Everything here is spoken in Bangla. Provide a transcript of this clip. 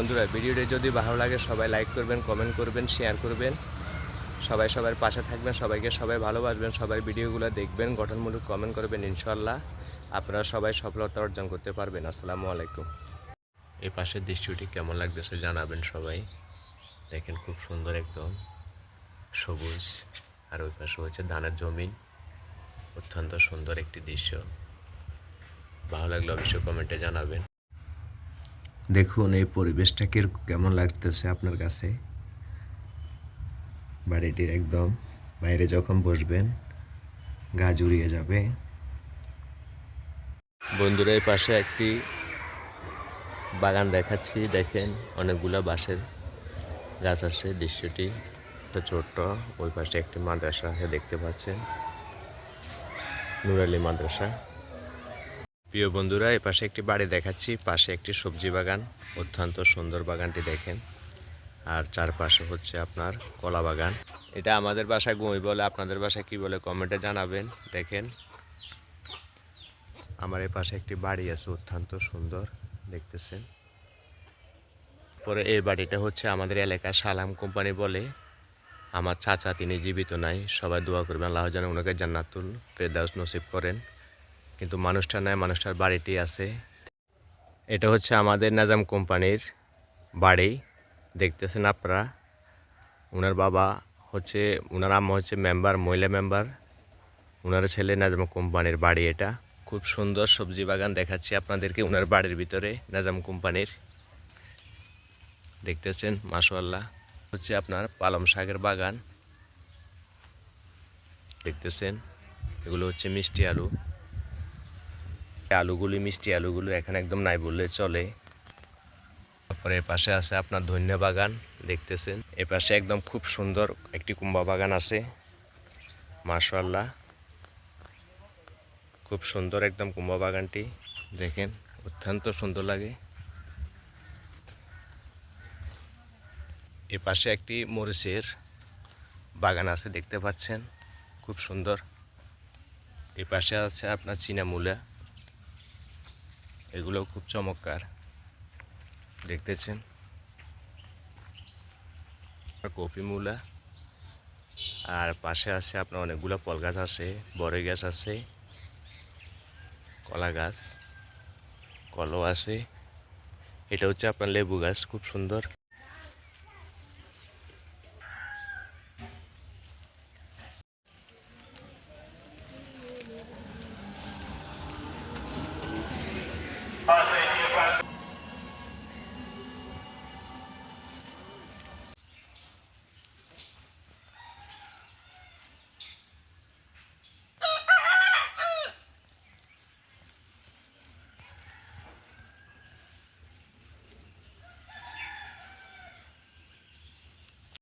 বন্ধুরা, ভিডিওটি যদি ভালো লাগে সবাই লাইক করবেন কমেন্ট করবেন শেয়ার করবেন। সবাই সবার পাশে থাকবেন, সবাইকে সবাই ভালোবাসবেন, সবাই ভিডিওগুলো দেখবেন, গঠনমূলক কমেন্ট করবেন ইনশাল্লাহ আপনারা সবাই সফলতা অর্জন করতে পারবেন। আসসালামু আলাইকুম। এই পাশের দৃশ্যটি কেমন লাগতেছে জানাবেন সবাই। দেখেন খুব সুন্দর একদম সবুজ, আর ওই পাশে হচ্ছে ধানের জমিন। অত্যন্ত সুন্দর একটি দৃশ্য। ভালো লাগলে অবশ্যই কমেন্টে জানাবেন। দেখুন এই পরিবেশটা কেমন লাগতেছে আপনার কাছে? বাড়িটির একদম বাইরে যখন বসবেন, গা জুড়িয়ে যাবে। বন্ধুরা, এই পাশে একটি বাগান দেখাচ্ছি। দেখেন, অনেকগুলো বাঁশের গাছ আছে দৃশ্যটি। তো ছোট্ট, ওই পাশে একটি মাদ্রাসা আছে, দেখতে পাচ্ছেন। নুরালি মাদ্রাসা। প্রিয় বন্ধুরা এই পাশে একটি বাড়ি দেখাচ্ছি। পাশে একটি সবজি বাগান, অত্যন্ত সুন্দর বাগানটি দেখেন। আর চারপাশে হচ্ছে আপনার কলা বাগান। এটা আমাদের বাসায় গুঁই বলে, আপনাদের বাসায় কি বলে কমেন্টে জানাবেন। দেখেন, আমার এই পাশে একটি বাড়ি আছে, অত্যন্ত সুন্দর, দেখতেছেন। পরে এই বাড়িটা হচ্ছে আমাদের এলাকায় সালাম কোম্পানি বলে। আমার চাচা, তিনি জীবিত নাই, সবাই দোয়া করবেন, আল্লাহ যেন ওনাকে জান্নাতুল ফেরদাউস নসিব করেন। কিন্তু মানুষটা নাই, মানুষটার বাড়িটি আছে। এটা হচ্ছে আমাদের নাজাম কোম্পানির বাড়ি। দেখতেছেন আপনারা ওনার বাবা হচ্ছে ওনার আম্মা হচ্ছে মেম্বার, মহিলা মেম্বার। ওনার ছেলে নাজাম কোম্পানির বাড়ি এটা। খুব সুন্দর সবজি বাগান দেখাচ্ছি আপনাদেরকে ওনার বাড়ির ভিতরে, নাজাম কোম্পানির। দেখতেছেন মাশাল্লাহ হচ্ছে আপনার পালম শাকের বাগান। দেখতেছেন, এগুলো হচ্ছে মিষ্টি আলু। আলুগুলি, মিষ্টি আলুগুলো এখানে একদম নাই বললে চলে। তারপরে এ পাশে আছে আপনার ধন্য বাগান, দেখতেছেন। এ পাশে একদম খুব সুন্দর একটি কুম্বা বাগান আছে। মাশাল্লাহ খুব সুন্দর একদম কুম্বা বাগানটি, দেখেন, অত্যন্ত সুন্দর লাগে। এ পাশে একটি মরিচের বাগান আছে, দেখতে পাচ্ছেন, খুব সুন্দর। এ পাশে আছে আপনার চীনা মূলা। এগুলো খুব চমৎকার। দেখতেছেন? কপি মূলা। আর পাশে আছে আপনার অনেকগুলো ফল গাছ আছে, বড় গাছ আছে, কলা গাছ, কলও আছে। এটা হচ্ছে আপনার লেবু গাছ, খুব সুন্দর। Bosley.